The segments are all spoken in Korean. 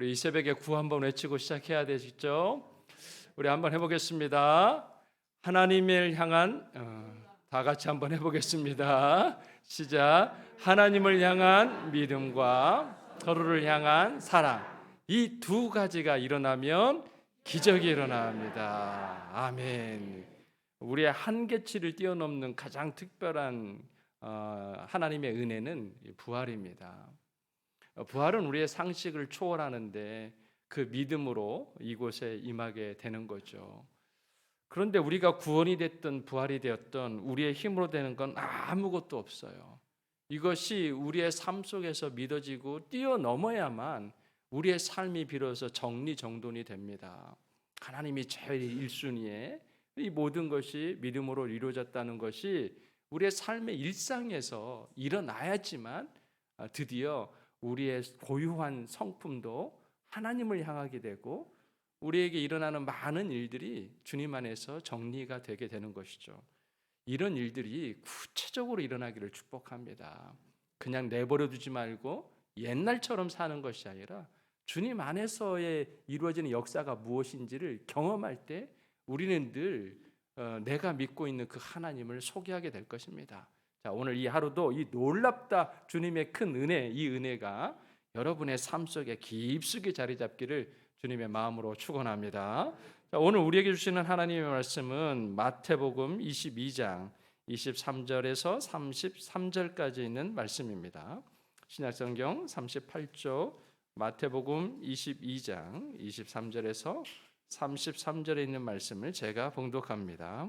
우리 이 새벽에 구 한번 외치고 시작해야 되겠죠? 우리 한번 해보겠습니다. 하나님을 향한 어, 다 같이 한번 해보겠습니다. 시작. 하나님을 향한 믿음과 서로를 향한 사랑. 이 두 가지가 일어나면 기적이 일어납니다. 아멘. 우리의 한계치를 뛰어넘는 가장 특별한 어, 하나님의 은혜는 부활입니다. 어, 부활은 우리의 상식을 초월하는데 그 믿음으로 이곳에 임하게 되는 거죠. 그런데 우리가 구원이 됐던 부활이 되었던 우리의 힘으로 되는 건 아무것도 없어요. 이것이 우리의 삶 속에서 믿어지고 뛰어넘어야만 우리의 삶이 비로소 정리정돈이 됩니다. 하나님이 제일 1순위에 이 모든 것이 믿음으로 이루어졌다는 것이 우리의 삶의 일상에서 일어나야지만 아, 드디어 우리의 고유한 성품도 하나님을 향하게 되고 우리에게 일어나는 많은 일들이 주님 안에서 정리가 되게 되는 것이죠. 이런 일들이 구체적으로 일어나기를 축복합니다. 그냥 내버려 두지 말고 옛날처럼 사는 것이 아니라 주님 안에서의 이루어지는 역사가 무엇인지를 경험할 때 우리는 늘 어, 내가 믿고 있는 그 하나님을 소개하게 될 것입니다. 자, 오늘 이 하루도 이 놀랍다 주님의 큰 은혜, 이 은혜가 여러분의 삶 속에 깊숙이 자리 잡기를 주님의 마음으로 축원합니다. 자, 오늘 우리에게 주시는 하나님의 말씀은 마태복음 22장 23절에서 33절까지 있는 말씀입니다. 신약성경 38조 마태복음 22장 23절에서 33절에 있는 말씀을 제가 봉독합니다.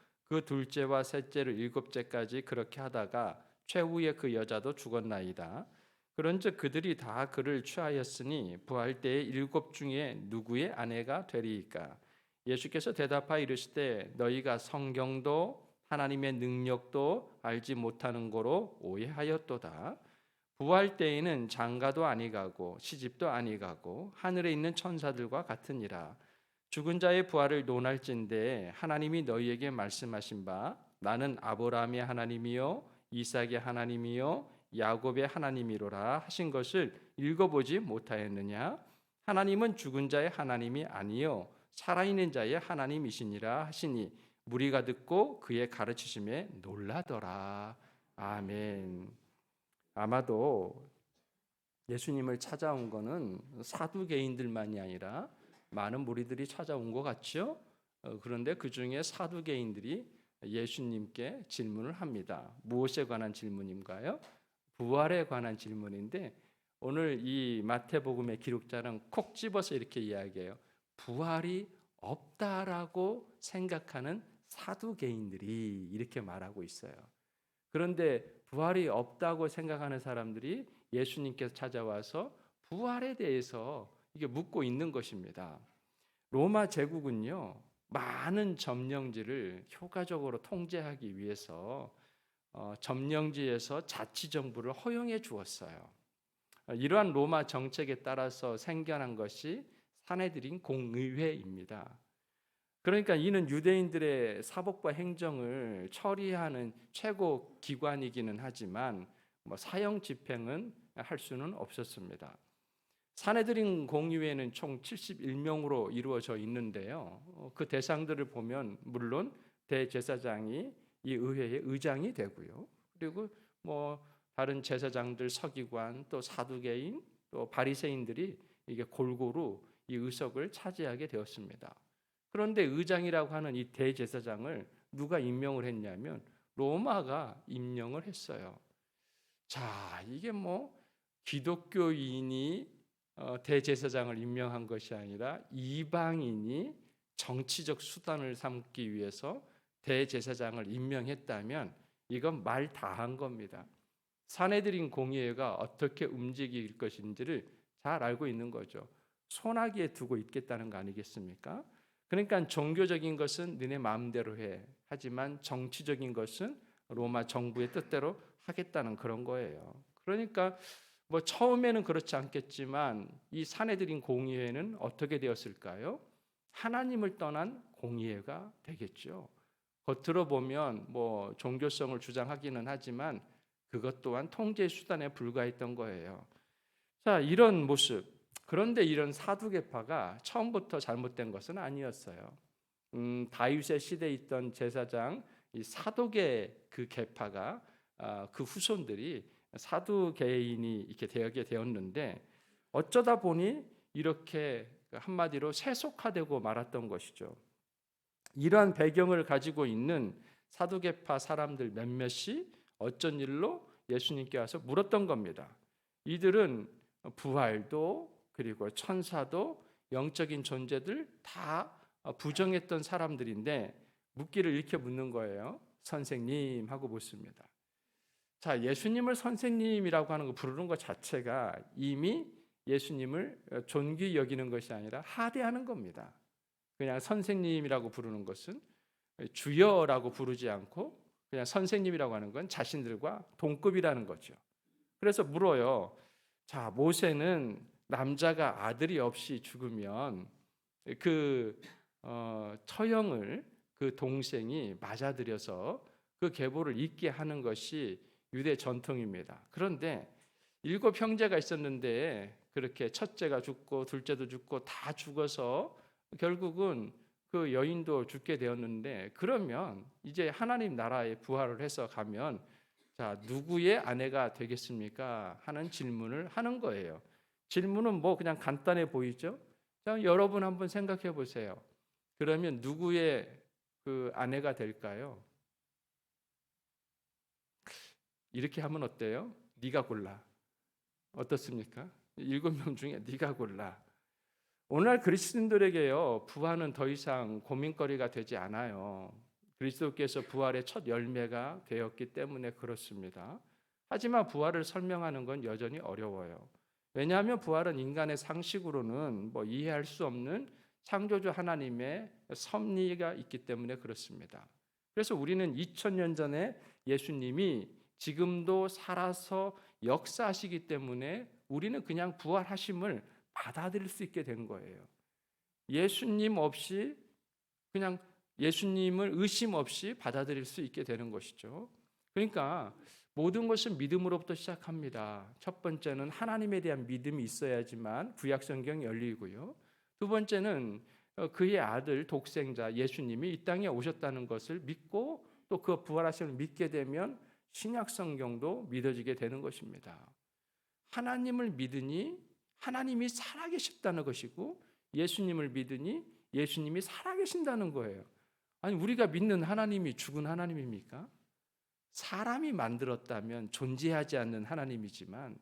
그 둘째와 셋째를 일곱째까지 그렇게 하다가 최후에 그 여자도 죽었나이다. 그런즉 그들이 다 그를 취하였으니 부활 때의 일곱 중에 누구의 아내가 되리이까? 예수께서 대답하여 이르시되 너희가 성경도 하나님의 능력도 알지 못하는 거로 오해하였도다. 부활 때에는 장가도 아니가고 시집도 아니가고 하늘에 있는 천사들과 같으니라. 죽은 자의 부활을 논할진대 하나님이 너희에게 말씀하신 바 나는 아브라함의 하나님이요 이삭의 하나님이요 야곱의 하나님이로라 하신 것을 읽어보지 못하였느냐? 하나님은 죽은 자의 하나님이 아니요 살아있는 자의 하나님이시니라 하시니 무리가 듣고 그의 가르치심에 놀라더라. 아멘. 아마도 예수님을 찾아온 것은 사두개인들만이 아니라 많은 무리들이 찾아온 것 같죠. 어, 그런데 그 중에 사두개인들이 예수님께 질문을 합니다. 무엇에 관한 질문인가요? 부활에 관한 질문인데 오늘 이 마태복음의 기록자는 콕 집어서 이렇게 이야기해요. 부활이 없다라고 생각하는 사두개인들이 이렇게 말하고 있어요. 그런데 부활이 없다고 생각하는 사람들이 예수님께서 찾아와서 부활에 대해서 이게 묻고 있는 것입니다. 로마 제국은요 많은 점령지를 효과적으로 통제하기 위해서 어, 점령지에서 자치 정부를 허용해 주었어요. 어, 이러한 로마 정책에 따라서 생겨난 것이 사내들인 공의회입니다. 그러니까 이는 유대인들의 사법과 행정을 처리하는 최고 기관이기는 하지만 뭐 사형 집행은 할 수는 없었습니다. 사내들인 공의회는 총 71명으로 이루어져 있는데요. 어, 그 대상들을 보면 물론 대제사장이 이 의회의 의장이 되고요. 그리고 뭐 다른 제사장들, 서기관, 또 사두개인, 또 바리새인들이 이게 골고루 이 의석을 차지하게 되었습니다. 그런데 의장이라고 하는 이 대제사장을 누가 임명을 했냐면 로마가 임명을 했어요. 자, 이게 뭐 기독교인이 어, 대제사장을 임명한 것이 아니라 이방인이 정치적 수단을 삼기 위해서 대제사장을 임명했다면 이건 말 다 한 겁니다. 사내들인 공의회가 어떻게 움직일 것인지를 잘 알고 있는 거죠. 소나기에 두고 있겠다는 거 아니겠습니까? 그러니까 종교적인 것은 너네 마음대로 해. 하지만 정치적인 것은 로마 정부의 뜻대로 하겠다는 그런 거예요. 그러니까 뭐 처음에는 그렇지 않겠지만 이 사내들인 공의회는 어떻게 되었을까요? 하나님을 떠난 공의회가 되겠죠. 겉으로 보면 뭐 종교성을 주장하기는 하지만 그것 또한 통제 수단에 불과했던 거예요. 자, 이런 모습. 그런데 이런 사두개파가 처음부터 잘못된 것은 아니었어요. 음, 다윗의 시대에 있던 제사장 이 사도계 그 계파가 아, 그 후손들이 사두 개인이 이렇게 되게 되었는데 어쩌다 보니 이렇게 한마디로 세속화되고 말았던 것이죠. 이러한 배경을 가지고 있는 사두개파 사람들 몇몇이 어쩐 일로 예수님께 와서 물었던 겁니다. 이들은 부활도 그리고 천사도 영적인 존재들 다 부정했던 사람들인데 묻기를 이렇게 묻는 거예요. 선생님 하고 묻습니다. 자, 예수님을 선생님이라고 하는 거 부르는 것 자체가 이미 예수님을 존귀 여기는 것이 아니라 하대하는 겁니다. 그냥 선생님이라고 부르는 것은 주여라고 부르지 않고 그냥 선생님이라고 하는 건 자신들과 동급이라는 거죠. 그래서 물어요. 자, 모세는 남자가 아들이 없이 죽으면 그 어, 처형을 그 동생이 맞아들여서 그 계보를 잊게 하는 것이 유대 전통입니다. 그런데 일곱 형제가 있었는데 그렇게 첫째가 죽고 둘째도 죽고 다 죽어서 결국은 그 여인도 죽게 되었는데 그러면 이제 하나님 나라에 부활을 해서 가면 자 누구의 아내가 되겠습니까 하는 질문을 하는 거예요. 질문은 뭐 그냥 간단해 보이죠? 자 여러분 한번 생각해 보세요. 그러면 누구의 그 아내가 될까요? 이렇게 하면 어때요? 네가 골라. 어떻습니까? 일곱 명 중에 네가 골라. 오늘날 그리스도인들에게요 부활은 더 이상 고민거리가 되지 않아요. 그리스도께서 부활의 첫 열매가 되었기 때문에 그렇습니다. 하지만 부활을 설명하는 건 여전히 어려워요. 왜냐하면 부활은 인간의 상식으로는 뭐 이해할 수 없는 창조주 하나님의 섭리가 있기 때문에 그렇습니다. 그래서 우리는 2000년 전에 예수님이 지금도 살아서 역사하시기 때문에 우리는 그냥 부활하심을 받아들일 수 있게 된 거예요. 예수님 없이 그냥 예수님을 의심 없이 받아들일 수 있게 되는 것이죠. 그러니까 모든 것은 믿음으로부터 시작합니다. 첫 번째는 하나님에 대한 믿음이 있어야지만 구약 성경 열리고요. 두 번째는 어, 그의 아들 독생자 예수님이 이 땅에 오셨다는 것을 믿고 또 그 부활하심을 믿게 되면 신약 성경도 믿어지게 되는 것입니다. 하나님을 믿으니 하나님이 살아계셨다는 것이고 예수님을 믿으니 예수님이 살아계신다는 거예요. 아니 우리가 믿는 하나님이 죽은 하나님입니까? 사람이 만들었다면 존재하지 않는 하나님이지만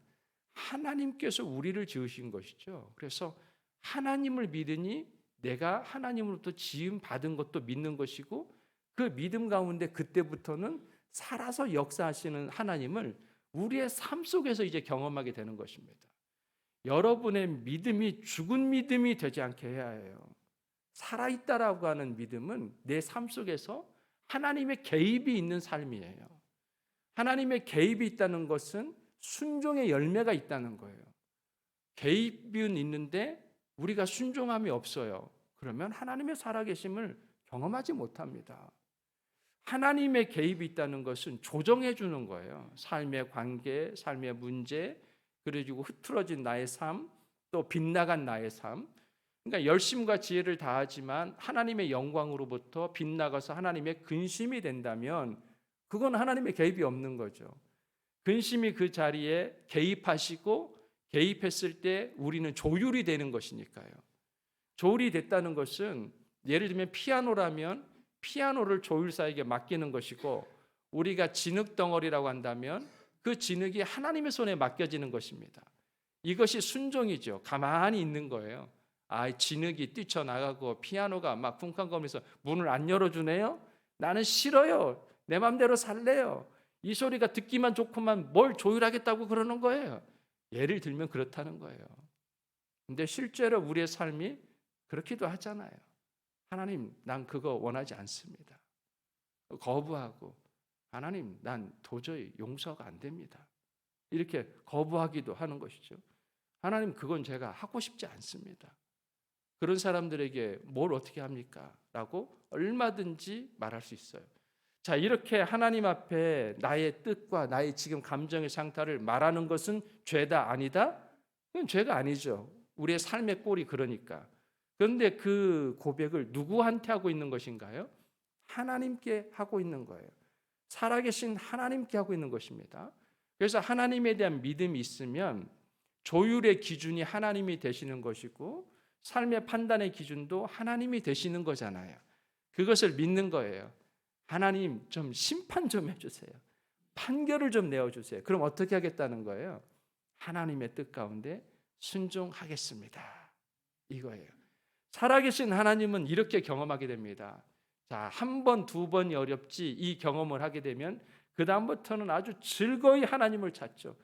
하나님께서 우리를 지으신 것이죠. 그래서 하나님을 믿으니 내가 하나님으로부터 지음 받은 것도 믿는 것이고 그 믿음 가운데 그때부터는 살아서 역사하시는 하나님을 우리의 삶 속에서 이제 경험하게 되는 것입니다. 여러분의 믿음이 죽은 믿음이 되지 않게 해야 해요. 살아있다라고 하는 믿음은 내 삶 속에서 하나님의 개입이 있는 삶이에요. 하나님의 개입이 있다는 것은 순종의 열매가 있다는 거예요. 개입은 있는데 우리가 순종함이 없어요. 그러면 하나님의 살아계심을 경험하지 못합니다. 하나님의 개입이 있다는 것은 조정해 주는 거예요. 삶의 관계, 삶의 문제, 그리고 흐트러진 나의 삶, 또 빗나간 나의 삶. 그러니까 열심과 지혜를 다하지만 하나님의 영광으로부터 빗나가서 하나님의 근심이 된다면 그건 하나님의 개입이 없는 거죠. 근심이 그 자리에 개입하시고 개입했을 때 우리는 조율이 되는 것이니까요. 조율이 됐다는 것은 예를 들면 피아노라면 피아노를 조율사에게 맡기는 것이고 우리가 진흙 덩어리라고 한다면 그 진흙이 하나님의 손에 맡겨지는 것입니다. 이것이 순종이죠. 가만히 있는 거예요. 아, 진흙이 뛰쳐나가고 피아노가 막 쿵쾅거리면서 문을 안 열어주네요? 나는 싫어요. 내 맘대로 살래요. 이 소리가 듣기만 좋구만 뭘 조율하겠다고 그러는 거예요. 예를 들면 그렇다는 거예요. 근데 실제로 우리의 삶이 그렇기도 하잖아요. 하나님, 난 그거 원하지 않습니다. 거부하고 하나님, 난 도저히 용서가 안 됩니다. 이렇게 거부하기도 하는 것이죠. 하나님, 그건 제가 하고 싶지 않습니다. 그런 사람들에게 뭘 어떻게 합니까? 라고 얼마든지 말할 수 있어요. 자, 이렇게 하나님 앞에 나의 뜻과 나의 지금 감정의 상태를 말하는 것은 죄다 아니다? 그건 죄가 아니죠. 우리의 삶의 꼴이 그러니까. 그런데 그 고백을 누구한테 하고 있는 것인가요? 하나님께 하고 있는 거예요. 살아계신 하나님께 하고 있는 것입니다. 그래서 하나님에 대한 믿음이 있으면 조율의 기준이 하나님이 되시는 것이고 삶의 판단의 기준도 하나님이 되시는 거잖아요. 그것을 믿는 거예요. 하나님 좀 심판 좀 해주세요. 판결을 좀 내어주세요. 그럼 어떻게 하겠다는 거예요? 하나님의 뜻 가운데 순종하겠습니다. 이거예요. 살아계신 하나님은 이렇게 경험하게 됩니다. 자, 한 번, 두 번이 어렵지 이 경험을 하게 되면 그다음부터는 아주 즐거이 하나님을 찾죠.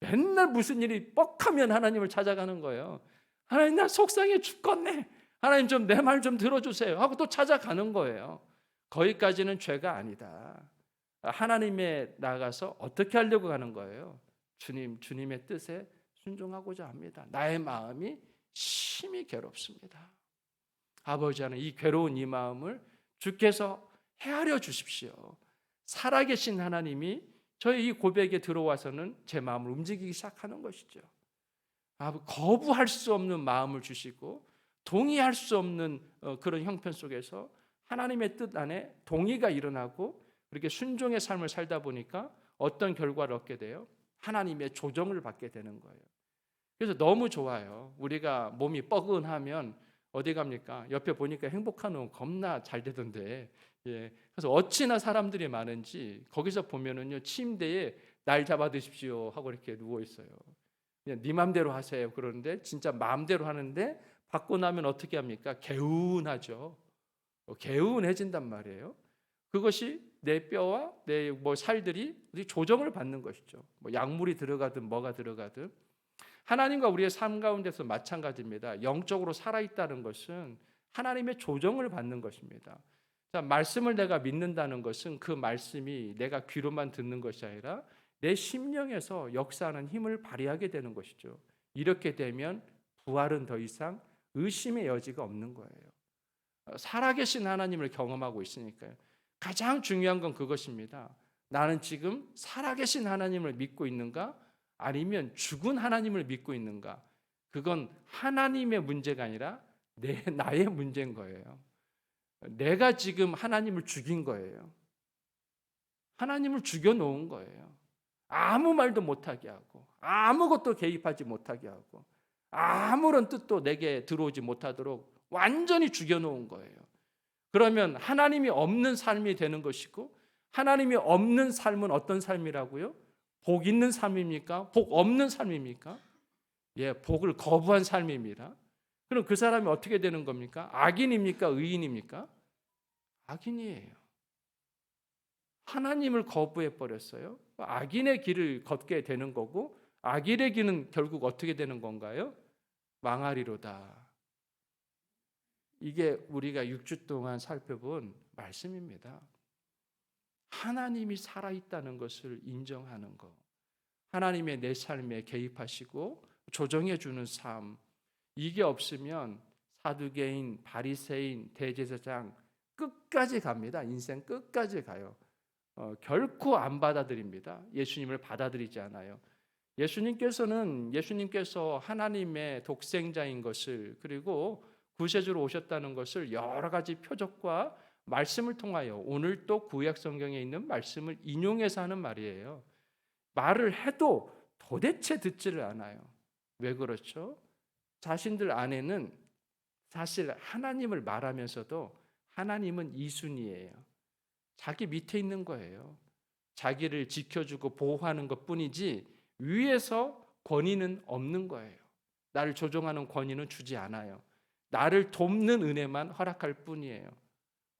맨날 무슨 일이 뻑하면 하나님을 찾아가는 거예요. 하나님 나 속상해 죽겠네. 하나님 좀 내 말 좀 들어주세요. 하고 또 찾아가는 거예요. 거기까지는 죄가 아니다. 하나님에 나가서 어떻게 하려고 하는 거예요? 주님, 주님의 뜻에 순종하고자 합니다. 나의 마음이 심히 괴롭습니다. 아버지 하는 이 괴로운 이 마음을 주께서 헤아려 주십시오. 살아계신 하나님이 저희 이 고백에 들어와서는 제 마음을 움직이기 시작하는 것이죠. 아, 거부할 수 없는 마음을 주시고 동의할 수 없는 어, 그런 형편 속에서 하나님의 뜻 안에 동의가 일어나고 그렇게 순종의 삶을 살다 보니까 어떤 결과를 얻게 돼요? 하나님의 조정을 받게 되는 거예요. 그래서 너무 좋아요. 우리가 몸이 뻐근하면 어디 갑니까? 옆에 보니까 행복한 놈 겁나 잘 되던데. 예. 그래서 어찌나 사람들이 많은지 거기서 보면은요 침대에 날 잡아 드십시오 하고 이렇게 누워 있어요. 그냥 네 맘대로 하세요. 그러는데 진짜 마음대로 하는데 받고 나면 어떻게 합니까? 개운하죠. 어, 개운해진단 말이에요. 그것이 내 뼈와 내 뭐 살들이 조정을 받는 것이죠. 뭐 약물이 들어가든 뭐가 들어가든 하나님과 우리의 삶 가운데서 마찬가지입니다. 영적으로 살아 있다는 것은 하나님의 조정을 받는 것입니다. 자, 말씀을 내가 믿는다는 것은 그 말씀이 내가 귀로만 듣는 것이 아니라 내 심령에서 역사하는 힘을 발휘하게 되는 것이죠. 이렇게 되면 부활은 더 이상 의심의 여지가 없는 거예요. 살아계신 하나님을 경험하고 있으니까요. 가장 중요한 건 그것입니다. 나는 지금 살아계신 하나님을 믿고 있는가? 아니면 죽은 하나님을 믿고 있는가? 그건 하나님의 문제가 아니라 내 나의 문제인 거예요. 내가 지금 하나님을 죽인 거예요. 하나님을 죽여 놓은 거예요. 아무 말도 못하게 하고 아무것도 개입하지 못하게 하고 아무런 뜻도 내게 들어오지 못하도록 완전히 죽여 놓은 거예요. 그러면 하나님이 없는 삶이 되는 것이고 하나님이 없는 삶은 어떤 삶이라고요? 복 있는 삶입니까? 복 없는 삶입니까? 예, 복을 거부한 삶입니다. 그럼 그 사람이 어떻게 되는 겁니까? 악인입니까? 의인입니까? 악인이에요. 하나님을 거부해 버렸어요. 악인의 길을 걷게 되는 거고 악인의 길은 결국 어떻게 되는 건가요? 망하리로다. 이게 우리가 6주 동안 살펴본 말씀입니다. 하나님이 살아있다는 것을 인정하는 것. 하나님의 내 삶에 개입하시고 조정해 주는 삶. 이게 없으면 사두개인, 바리새인, 대제사장 끝까지 갑니다. 인생 끝까지 가요. 어, 결코 안 받아들입니다. 예수님을 받아들이지 않아요. 예수님께서는 예수님께서 하나님의 독생자인 것을 그리고 구세주로 오셨다는 것을 여러 가지 표적과 말씀을 통하여 오늘 또 구약 성경에 있는 말씀을 인용해서 하는 말이에요. 말을 해도 도대체 듣지를 않아요. 왜 그렇죠? 자신들 안에는 사실 하나님을 말하면서도 하나님은 이순이에요. 자기 밑에 있는 거예요. 자기를 지켜주고 보호하는 것 뿐이지 위에서 권위는 없는 거예요. 나를 조종하는 권위는 주지 않아요. 나를 돕는 은혜만 허락할 뿐이에요.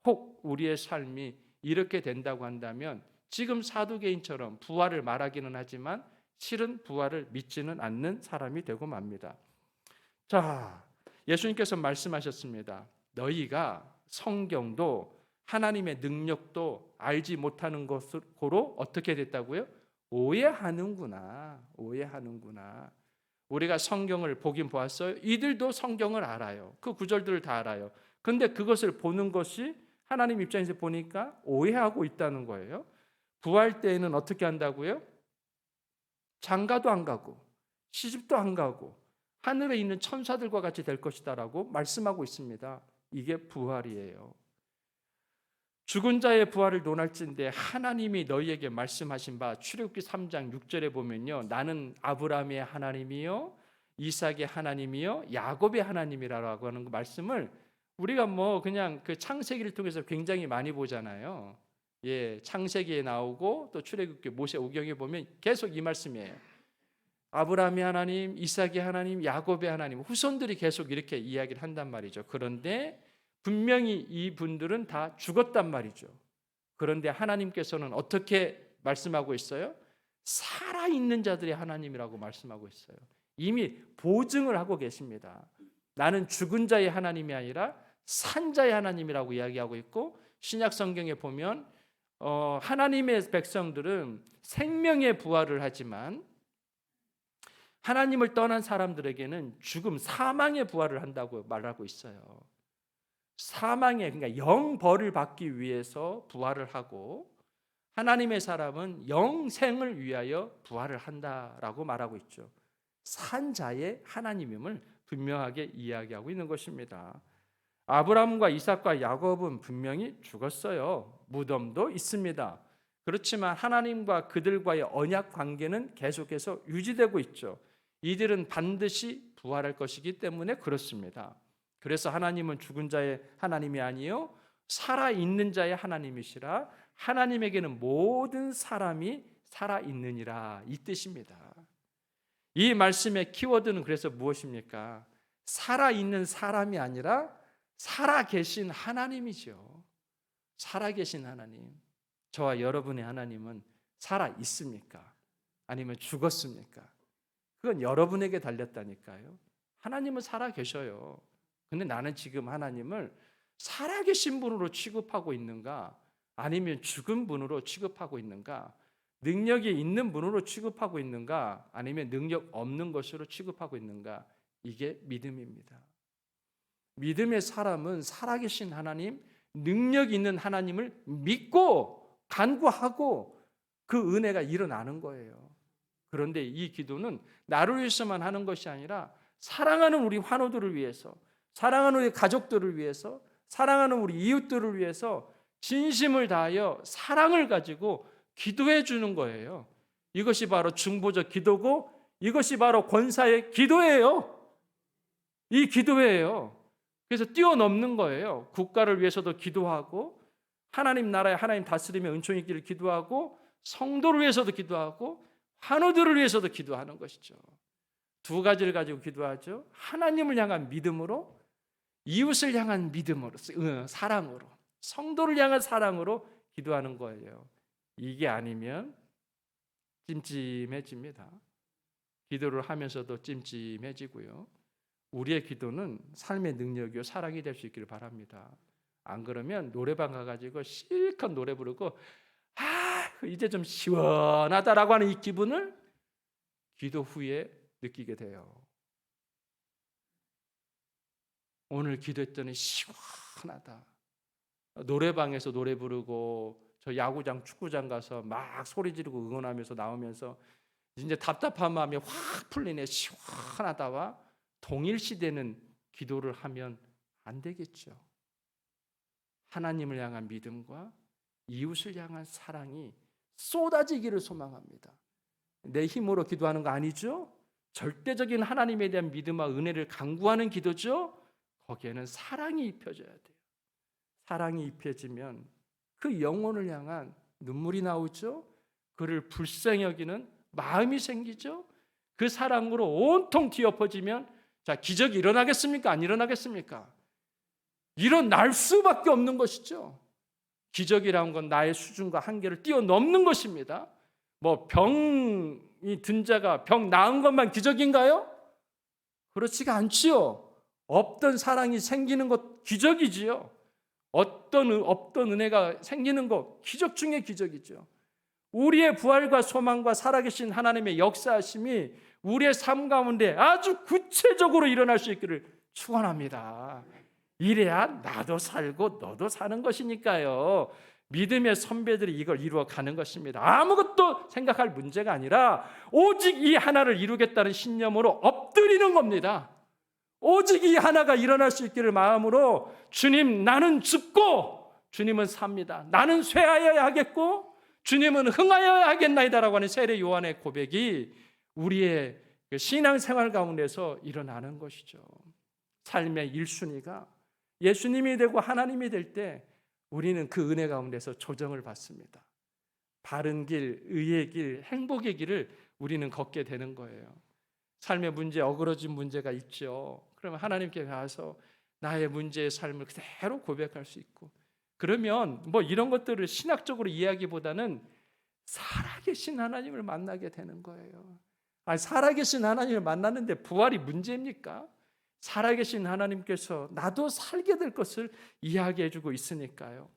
혹 우리의 삶이 이렇게 된다고 한다면 지금 사두개인처럼 부활을 말하기는 하지만 실은 부활을 믿지는 않는 사람이 되고 맙니다. 자, 예수님께서 말씀하셨습니다. 너희가 성경도 하나님의 능력도 알지 못하는 것으로 어떻게 됐다고요? 오해하는구나. 오해하는구나. 우리가 성경을 보긴 보았어요. 이들도 성경을 알아요. 그 구절들을 다 알아요. 근데 그것을 보는 것이 하나님 입장에서 보니까 오해하고 있다는 거예요. 부활 때에는 어떻게 한다고요? 장가도 안 가고 시집도 안 가고 하늘에 있는 천사들과 같이 될 것이다라고 말씀하고 있습니다. 이게 부활이에요. 죽은 자의 부활을 논할진데 하나님이 너희에게 말씀하신 바 출애굽기 3장 6절에 보면요. 나는 아브라함의 하나님이요 이삭의 하나님이요 야곱의 하나님이라고 하는 그 말씀을 우리가 뭐 그냥 그 창세기를 통해서 굉장히 많이 보잖아요. 예, 창세기에 나오고 또 출애굽기 모세 오경에 보면 계속 이 말씀이에요. 아브라함의 하나님, 이삭의 하나님, 야곱의 하나님 후손들이 계속 이렇게 이야기를 한단 말이죠. 그런데 분명히 이 분들은 다 죽었단 말이죠. 그런데 하나님께서는 어떻게 말씀하고 있어요? 살아 있는 자들이 하나님이라고 말씀하고 있어요. 이미 보증을 하고 계십니다. 나는 죽은 자의 하나님이 아니라 산 자의 하나님이라고 이야기하고 있고 신약 성경에 보면 어, 하나님의 백성들은 생명의 부활을 하지만 하나님을 떠난 사람들에게는 죽음, 사망의 부활을 한다고 말하고 있어요. 사망의 그러니까 영벌을 받기 위해서 부활을 하고 하나님의 사람은 영생을 위하여 부활을 한다라고 말하고 있죠. 산자의 하나님임을 분명하게 이야기하고 있는 것입니다. 아브라함과 이삭과 야곱은 분명히 죽었어요. 무덤도 있습니다. 그렇지만 하나님과 그들과의 언약 관계는 계속해서 유지되고 있죠. 이들은 반드시 부활할 것이기 때문에 그렇습니다. 그래서 하나님은 죽은 자의 하나님이 아니요 살아 있는 자의 하나님이시라 하나님에게는 모든 사람이 살아 있느니라 이 뜻입니다. 이 말씀의 키워드는 그래서 무엇입니까? 살아 있는 사람이 아니라 살아 계신 하나님이죠. 살아 계신 하나님. 저와 여러분의 하나님은 살아 있습니까? 아니면 죽었습니까? 그건 여러분에게 달렸다니까요. 하나님은 살아 계셔요. 근데 나는 지금 하나님을 살아 계신 분으로 취급하고 있는가? 아니면 죽은 분으로 취급하고 있는가? 능력이 있는 분으로 취급하고 있는가? 아니면 능력 없는 것으로 취급하고 있는가? 이게 믿음입니다. 믿음의 사람은 살아계신 하나님, 능력 있는 하나님을 믿고 간구하고 그 은혜가 일어나는 거예요. 그런데 이 기도는 나를 위해서만 하는 것이 아니라 사랑하는 우리 환우들을 위해서, 사랑하는 우리 가족들을 위해서, 사랑하는 우리 이웃들을 위해서 진심을 다하여 사랑을 가지고 기도해 주는 거예요. 이것이 바로 중보적 기도고 이것이 바로 권사의 기도예요. 이 기도예요. 그래서 뛰어넘는 거예요. 국가를 위해서도 기도하고 하나님 나라에 하나님 다스림의 은총이 있기를 기도하고 성도를 위해서도 기도하고 환우들을 위해서도 기도하는 것이죠. 두 가지를 가지고 기도하죠. 하나님을 향한 믿음으로 이웃을 향한 믿음으로 사랑으로 성도를 향한 사랑으로 기도하는 거예요. 이게 아니면 찜찜해집니다. 기도를 하면서도 찜찜해지고요. 우리의 기도는 삶의 능력이요 사랑이 될 수 있기를 바랍니다. 안 그러면 노래방 가가지고 실컷 노래 부르고 아 이제 좀 시원하다라고 하는 이 기분을 기도 후에 느끼게 돼요. 오늘 기도했더니 시원하다. 노래방에서 노래 부르고 저 야구장 축구장 가서 막 소리 지르고 응원하면서 나오면서 이제 답답한 마음이 확 풀리네 시원하다와 동일시되는 기도를 하면 안 되겠죠. 하나님을 향한 믿음과 이웃을 향한 사랑이 쏟아지기를 소망합니다. 내 힘으로 기도하는 거 아니죠? 절대적인 하나님에 대한 믿음과 은혜를 강구하는 기도죠. 거기에는 사랑이 입혀져야 돼요. 사랑이 입혀지면 그 영혼을 향한 눈물이 나오죠. 그를 불쌍히 여기는 마음이 생기죠. 그 사랑으로 온통 뒤엎어지면 자 기적이 일어나겠습니까? 안 일어나겠습니까? 일어날 수밖에 없는 것이죠. 기적이라는 건 나의 수준과 한계를 뛰어넘는 것입니다. 뭐 병이 든 자가 병 나은 것만 기적인가요? 그렇지가 않지요. 없던 사랑이 생기는 것 기적이지요. 어떤 은- 없던 은혜가 생기는 것 기적 중에 기적이죠. 우리의 부활과 소망과 살아계신 하나님의 역사하심이 우리의 삶 가운데 아주 구체적으로 일어날 수 있기를 축원합니다. 이래야 나도 살고 너도 사는 것이니까요. 믿음의 선배들이 이걸 이루어 가는 것입니다. 아무것도 생각할 문제가 아니라 오직 이 하나를 이루겠다는 신념으로 엎드리는 겁니다. 오직 이 하나가 일어날 수 있기를 마음으로 주님 나는 죽고 주님은 삽니다. 나는 쇠하여야 하겠고 주님은 흥하여야 하겠나이다라고 하는 세례 요한의 고백이 우리의 그 신앙생활 가운데서 일어나는 것이죠. 삶의 일순위가 예수님이 되고 하나님이 될 때 우리는 그 은혜 가운데서 조정을 받습니다. 바른 길, 의의 길, 행복의 길을 우리는 걷게 되는 거예요. 삶의 문제, 어그러진 문제가 있죠. 그러면 하나님께 가서 나의 문제의 삶을 그대로 고백할 수 있고 그러면 뭐 이런 것들을 신학적으로 이야기보다는 살아계신 하나님을 만나게 되는 거예요. 아니, 살아계신 하나님을 만났는데 부활이 문제입니까? 살아계신 하나님께서 나도 살게 될 것을 이야기해주고 있으니까요.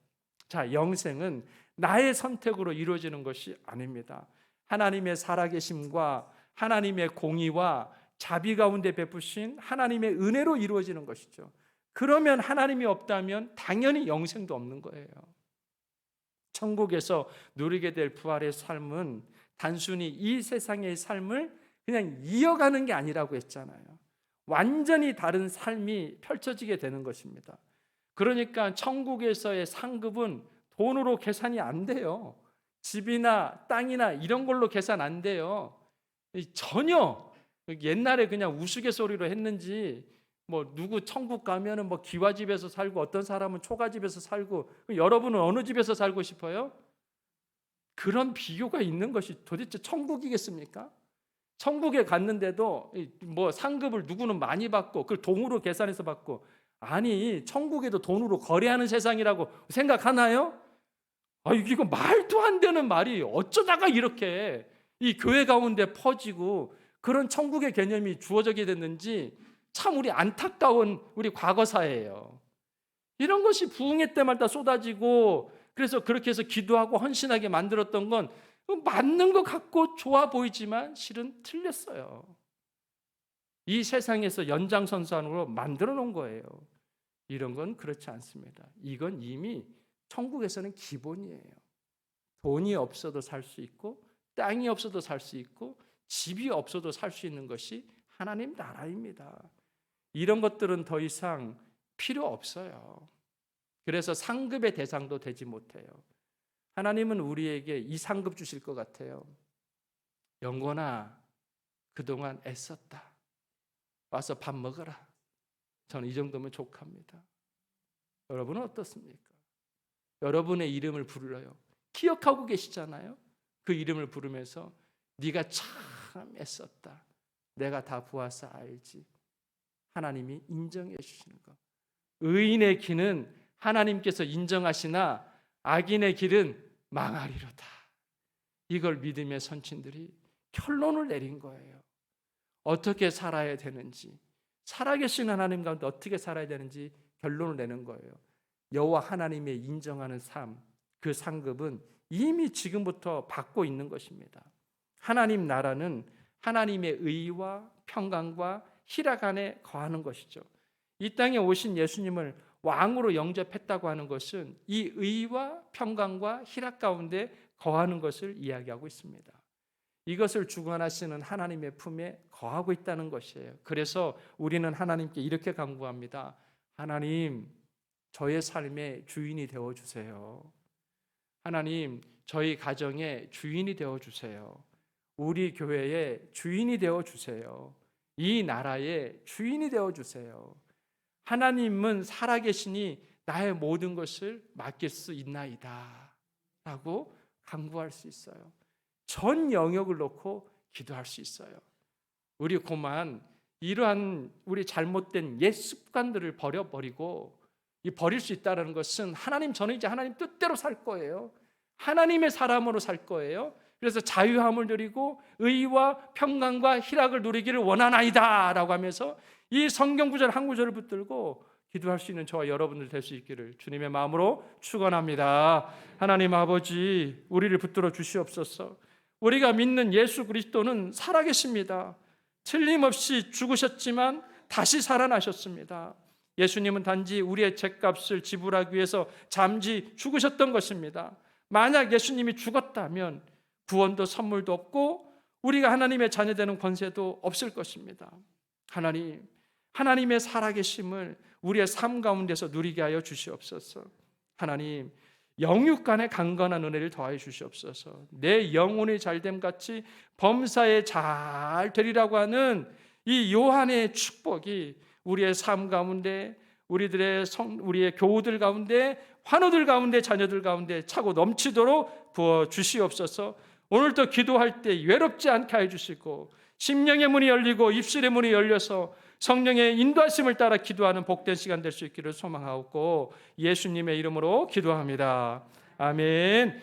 자, 영생은 나의 선택으로 이루어지는 것이 아닙니다. 하나님의 살아계심과 하나님의 공의와 자비 가운데 베푸신 하나님의 은혜로 이루어지는 것이죠. 그러면 하나님이 없다면 당연히 영생도 없는 거예요. 천국에서 누리게 될 부활의 삶은 단순히 이 세상의 삶을 그냥 이어가는 게 아니라고 했잖아요. 완전히 다른 삶이 펼쳐지게 되는 것입니다. 그러니까 천국에서의 상급은 돈으로 계산이 안 돼요. 집이나 땅이나 이런 걸로 계산 안 돼요. 전혀 옛날에 그냥 우스갯소리로 했는지 뭐 누구 천국 가면은 뭐 기와집에서 살고 어떤 사람은 초가집에서 살고 여러분은 어느 집에서 살고 싶어요? 그런 비교가 있는 것이 도대체 천국이겠습니까? 천국에 갔는데도 뭐 상급을 누구는 많이 받고 그걸 동으로 계산해서 받고 아니 천국에도 돈으로 거래하는 세상이라고 생각하나요? 아 이거 말도 안 되는 말이 어쩌다가 이렇게 이 교회 가운데 퍼지고 그런 천국의 개념이 주어지게 됐는지 참 우리 안타까운 우리 과거사예요. 이런 것이 부흥회 때마다 쏟아지고 그래서 그렇게 해서 기도하고 헌신하게 만들었던 건 맞는 것 같고 좋아 보이지만 실은 틀렸어요. 이 세상에서 연장선상으로 만들어 놓은 거예요. 이런 건 그렇지 않습니다. 이건 이미 천국에서는 기본이에요. 돈이 없어도 살 수 있고 땅이 없어도 살 수 있고 집이 없어도 살 수 있는 것이 하나님 나라입니다. 이런 것들은 더 이상 필요 없어요. 그래서 상급의 대상도 되지 못해요. 하나님은 우리에게 이 상급 주실 것 같아요. 영건아, 그동안 애썼다. 와서 밥 먹어라. 저는 이 정도면 족합니다. 여러분은 어떻습니까? 여러분의 이름을 불러요. 기억하고 계시잖아요. 그 이름을 부르면서 네가 참 애썼다. 내가 다 보아서 알지. 하나님이 인정해 주시는 것. 의인의 길은 하나님께서 인정하시나 악인의 길은 망하리로다. 이걸 믿음의 선친들이 결론을 내린 거예요. 어떻게 살아야 되는지, 살아계신 하나님 가운데 어떻게 살아야 되는지 결론을 내는 거예요. 여호와 하나님의 인정하는 삶, 그 상급은 이미 지금부터 받고 있는 것입니다. 하나님 나라는 하나님의 의와 평강과 희락 안에 거하는 것이죠. 이 땅에 오신 예수님을 왕으로 영접했다고 하는 것은 이 의와 평강과 희락 가운데 거하는 것을 이야기하고 있습니다. 이것을 주관하시는 하나님의 품에 거하고 있다는 것이에요. 그래서 우리는 하나님께 이렇게 간구합니다. 하나님, 저의 삶의 주인이 되어 주세요. 하나님, 저희 가정의 주인이 되어 주세요. 우리 교회의 주인이 되어 주세요. 이 나라의 주인이 되어 주세요. 하나님은 살아계시니 나의 모든 것을 맡길 수 있나이다. 라고 강구할 수 있어요. 전 영역을 놓고 기도할 수 있어요. 우리 고만 이러한 우리 잘못된 옛 습관들을 버려버리고 이 버릴 수 있다는 것은 하나님 저는 이제 하나님 뜻대로 살 거예요. 하나님의 사람으로 살 거예요. 그래서 자유함을 누리고 의와 평강과 희락을 누리기를 원하나이다라고 하면서 이 성경 구절 한 구절을 붙들고 기도할 수 있는 저와 여러분들 될 수 있기를 주님의 마음으로 축원합니다. 하나님 아버지 우리를 붙들어 주시옵소서. 우리가 믿는 예수 그리스도는 살아계십니다. 틀림없이 죽으셨지만 다시 살아나셨습니다. 예수님은 단지 우리의 죄값을 지불하기 위해서 잠시 죽으셨던 것입니다. 만약 예수님이 죽었다면 구원도 선물도 없고 우리가 하나님의 자녀 되는 권세도 없을 것입니다. 하나님, 하나님의 살아계심을 우리의 삶 가운데서 누리게 하여 주시옵소서. 하나님, 영육간의 강건한 은혜를 더하여 주시옵소서. 내 영혼이 잘됨 같이 범사에 잘 되리라고 하는 이 요한의 축복이 우리의 삶 가운데 우리들의 성 우리의 교우들 가운데 환우들 가운데 자녀들 가운데 차고 넘치도록 부어 주시옵소서. 오늘도 기도할 때 외롭지 않게 해 주시고 심령의 문이 열리고 입술의 문이 열려서 성령의 인도하심을 따라 기도하는 복된 시간 될 수 있기를 소망하옵고 예수님의 이름으로 기도합니다. 아멘.